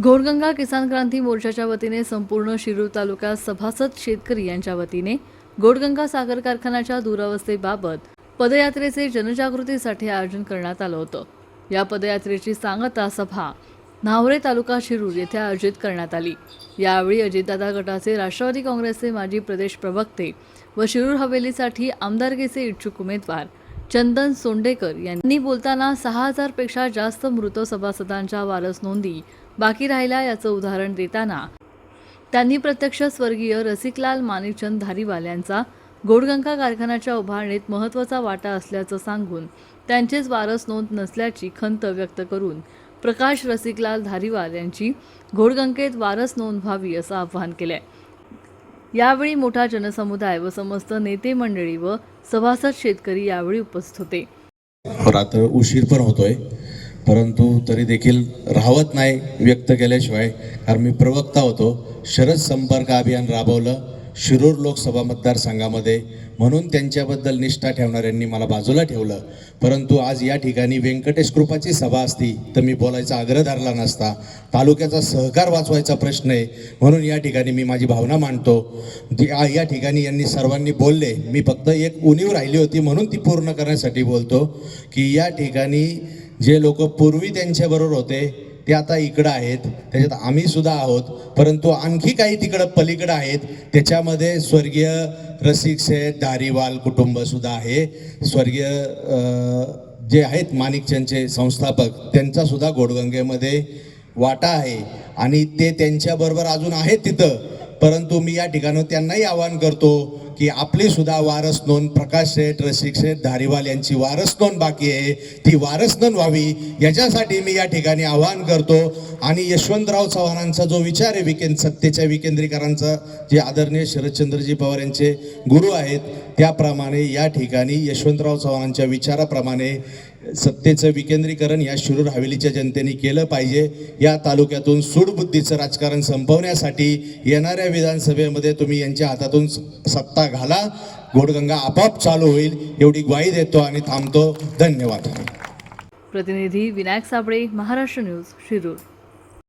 घोडगंगा किसान क्रांती मोर्चाच्या वतीने संपूर्ण शिरूर तालुक्यात सभासद शेतकरी यांच्या वतीने घोडगंगा साखर कारखान्याच्या दुरावस्थेबाबत पदयात्रेचे जनजागृतीसाठी आयोजन करण्यात आलं होतं. या पदयात्रेची सांगता सभा न्हावरे तालुका शिरूर येथे आयोजित करण्यात आली. यावेळी अजितदादा गटाचे राष्ट्रवादी काँग्रेसचे माजी प्रदेश प्रवक्ते व शिरूर हवेलीसाठी आमदारकीचे इच्छुक उमेदवार चंदन सोंडेकर यांनी बोलताना सहा हजारपेक्षा जास्त मृत सभासदांच्या वारस नोंदी बाकी राहिल्या याचं उदाहरण देताना त्यांनी प्रत्यक्ष स्वर्गीय रसिकलाल माणिकचंद धारीवाल यांचा गोडगंगा कारखान्याच्या उभारणीत महत्त्वाचा वाटा असल्याचं सांगून त्यांचेच वारस नोंद नसल्याची खंत व्यक्त करून प्रकाश रसिकलाल धारीवाल यांची घोडगंकेत वारस नोंद व्हावी असं आवाहन केलं आहे यावेळी मोठा जनसमुदाय व समस्त नेते मंडळी व सभासद शेतकरी यावेळी उपस्थित होते. रात्र उशीर पण होतोय परंतु तरी देखील राहत नाही व्यक्त केल्याशिवाय कारण मी प्रवक्ता होतो. शरद संपर्क अभियान राबवलं शिरूर लोकसभा मतदारसंघामध्ये. म्हणून त्यांच्याबद्दल निष्ठा ठेवणाऱ्यांनी मला बाजूला ठेवलं. परंतु आज या ठिकाणी व्यंकटेश कृपाची सभा असती तर मी बोलायचा आग्रह धरला नसता. तालुक्याचा सहकार वाचवायचा प्रश्न आहे म्हणून या ठिकाणी मी माझी भावना मांडतो. ती- या ठिकाणी यांनी सर्वांनी बोलले मी फक्त एक उणीव राहिली होती म्हणून ती पूर्ण करण्यासाठी बोलतो की या ठिकाणी जे लोक पूर्वी त्यांच्याबरोबर होते ते आता इकडं आहेत. त्याच्यात आम्ही सुद्धा आहोत. परंतु आणखी काही तिकडं पलीकडं आहेत. त्याच्यामध्ये स्वर्गीय रसिक शेठ दारीवाल कुटुंब सुद्धा आहे. स्वर्गीय जे आहेत माणिकचंदचे संस्थापक त्यांचा सुद्धा घोडगंगेमध्ये वाटा आहे. आणि ते त्यांच्याबरोबर अजून आहेत तिथं. परंतु मी या ठिकाणी त्यांनाही आवाहन करतो की आपली सुद्धा वारस नोंद प्रकाश शेठ रसिक शेठ धारीवाल यांची वारस नोंद बाकी आहे. ती वारस नोंद व्हावी याच्यासाठी मी या ठिकाणी आवाहन करतो. आणि यशवंतराव चव्हाणांचा जो विचार आहे विकेंद सत्तेच्या विकेंद्रीकरांचा जे आदरणीय शरदचंद्रजी पवार यांचे गुरु आहेत त्याप्रमाणे या ठिकाणी यशवंतराव चव्हाणांच्या विचाराप्रमाणे सत्तेचं विकेंद्रीकरण या शिरूर हवेलीच्या जनतेने केलं पाहिजे. या तालुक्यातून सूडबुद्धीचं राजकारण संपवण्यासाठी येणाऱ्या विधानसभेमध्ये तुम्ही यांच्या हातातून स- सत्ता घाला. घोडगंगा आपोआप चालू होईल एवढी ग्वाही देतो आणि थांबतो. धन्यवाद. प्रतिनिधी विनायक साबळे महाराष्ट्र न्यूज शिरूर.